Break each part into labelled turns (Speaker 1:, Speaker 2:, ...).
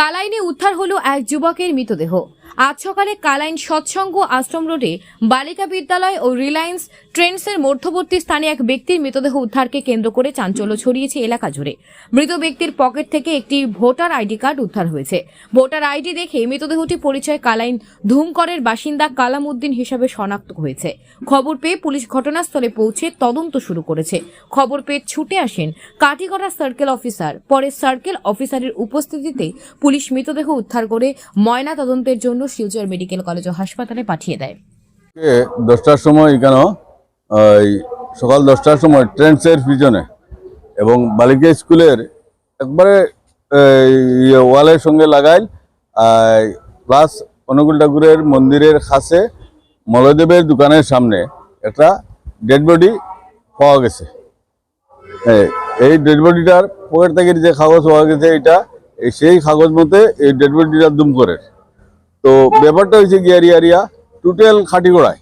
Speaker 1: কালাইনে উদ্ধার হলো এক যুবকের মৃতদেহ আজ সকালে কালাইন সৎসঙ্গ আশ্রম রোডে বালিকা বিদ্যালয় ও রিলায়েন্স ট্রেন্ডসের মধ্যবর্তী স্থানে এক ব্যক্তির মৃতদেহ উদ্ধারকে কেন্দ্র করে চাঞ্চল্য ছড়িয়েছে এলাকা জুড়ে মৃত ব্যক্তির পকেট থেকে একটি ভোটার আইডি কার্ড উদ্ধার হয়েছে ভোটার আইডি দেখে মৃতদেহটি পরিচয় কালাইন ধুমকরের বাসিন্দা কালামুদ্দিন হিসাবে শনাক্ত হয়েছে খবর পেয়ে পুলিশ ঘটনাস্থলে পৌঁছে তদন্ত শুরু করেছে খবর পেয়ে ছুটে আসেন কাটিগড়া সার্কেল অফিসার পরে সার্কেল অফিসারের উপস্থিতিতে পুলিশ মৃতদেহ উদ্ধার করে ময়না তদন্তের জন্য শিলচর মেডিকেল কলেজ ও হাসপাতালে পাঠিয়ে দেয়
Speaker 2: দশটার সময় কেন সকাল দশটার সময় ট্রেন্ডসের পিছনে এবং বালিকা স্কুলের একবারে ইয়ে ওয়ালের সঙ্গে লাগাইল প্লাস অনুকূল ঠাকুরের মন্দিরের কাছে মলদেবের দোকানের সামনে একটা ডেড বডি পাওয়া গেছে হ্যাঁ, এই ডেড বডিটার পকেট থেকে যে কাগজ পাওয়া গেছে এটা সেই কাগজ মতে এই ডেড বডিটা দুম করে তো ব্যাপারটা হয়েছে গিয়ারি আরিয়া টোটাল গোড়ায়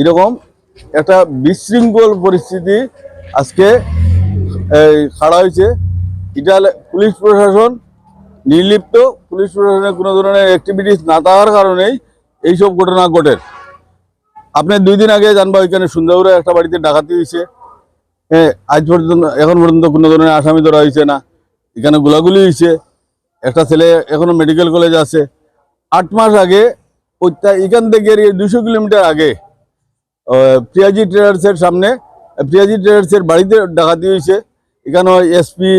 Speaker 2: এরকম একটা বিশৃঙ্খল পরিস্থিতি আজকে খাড়া হয়েছে এটা পুলিশ প্রশাসন নির্লিপ্ত পুলিশ প্রশাসনের কোনো ধরনের অ্যাক্টিভিটিস না থাকার কারণেই এইসব ঘটনা ঘটে আপনি দুই দিন আগে জানবা ওইখানে সুন্দরবরে একটা বাড়িতে ডাকাতি হয়েছে হ্যাঁ আজ পর্যন্ত এখন পর্যন্ত কোনো ধরনের আসামি ধরা হয়েছে না এখানে গোলাগুলি হয়েছে একটা ছেলে এখনো মেডিকেল কলেজ আছে আট মাস আগে এখান থেকে দুশো কিলোমিটার আগে প্রিয়াজি ট্রেডার্সের সামনে প্রিয়াজি ট্রেডার্সের বাড়িতে ডাকাতি হয়েছে এখানে এসপি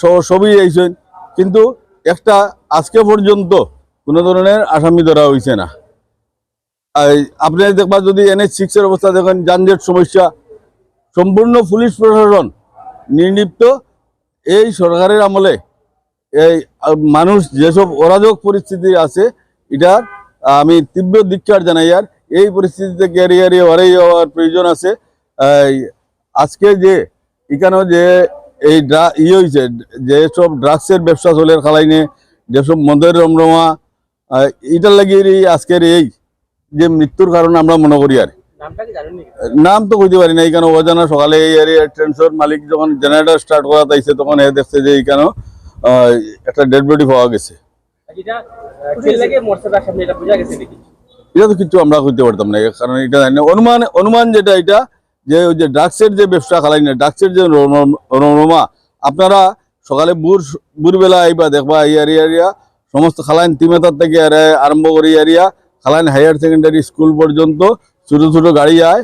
Speaker 2: সহ সবই আইসেন কিন্তু একটা আজকে পর্যন্ত কোনো ধরনের আসামি ধরা হয়েছে না আপনি দেখবা যদি এনএস সিক্সের অবস্থা দেখেন যানজট সমস্যা সম্পূর্ণ পুলিশ প্রশাসন নির্লিপ্ত এই সরকারের আমলে এই মানুষ যেসব অরাজক পরিস্থিতি আছে এটার আমি তীব্র দীক্ষার জানাই আর এই পরিস্থিতিতে ক্যারিয়ারে হরেই হওয়ার প্রয়োজন আছে আজকে যে এখানেও যে এই ই হয়েছে যেসব ড্রাগসের ব্যবসা চলে খালাইনে যেসব মদের রমরমা এটার লাগে আজকের এই যে মৃত্যুর কারণ আমরা মনে করি আর নাম তো কইতে পারি না এখানে অজানা সকালে এই এরিয়ার ট্রেন্সর মালিক যখন জেনারেটর স্টার্ট করা তাইছে তখন এ দেখছে যে এখানেও একটা ডেড বডি পাওয়া গেছে এটা তো কিছু আমরা করতে পারতাম না কারণ এটা অনুমান অনুমান যেটা এটা যে ওই যে ড্রাগসের যে ব্যবসা খালাই না ড্রাগসের যে রমা আপনারা সকালে বুর বুরবেলা আইবা দেখবা ইয়ার ইয়ারিয়া সমস্ত খালাইন তিমেতার থেকে আরম্ভ করে ইয়ারিয়া খালাইন হায়ার সেকেন্ডারি স্কুল পর্যন্ত ছোটো ছোটো গাড়ি আয়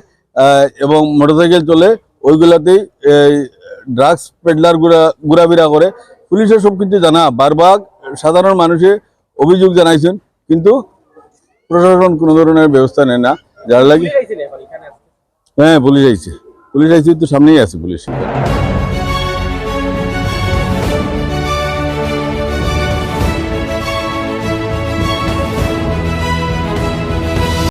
Speaker 2: এবং মোটরসাইকেল চলে ওইগুলাতেই ড্রাগস পেডলার ঘুরা ঘুরাফেরা করে পুলিশের সব কিছু জানা বারবাগ সাধারণ মানুষে অভিযোগ জানাইছেন কিন্তু প্রশাসন কোনো ধরনের ব্যবস্থা নেয় না যার লাগে হ্যাঁ পুলিশ আইছে পুলিশ আইছে তো সামনেই আছে পুলিশ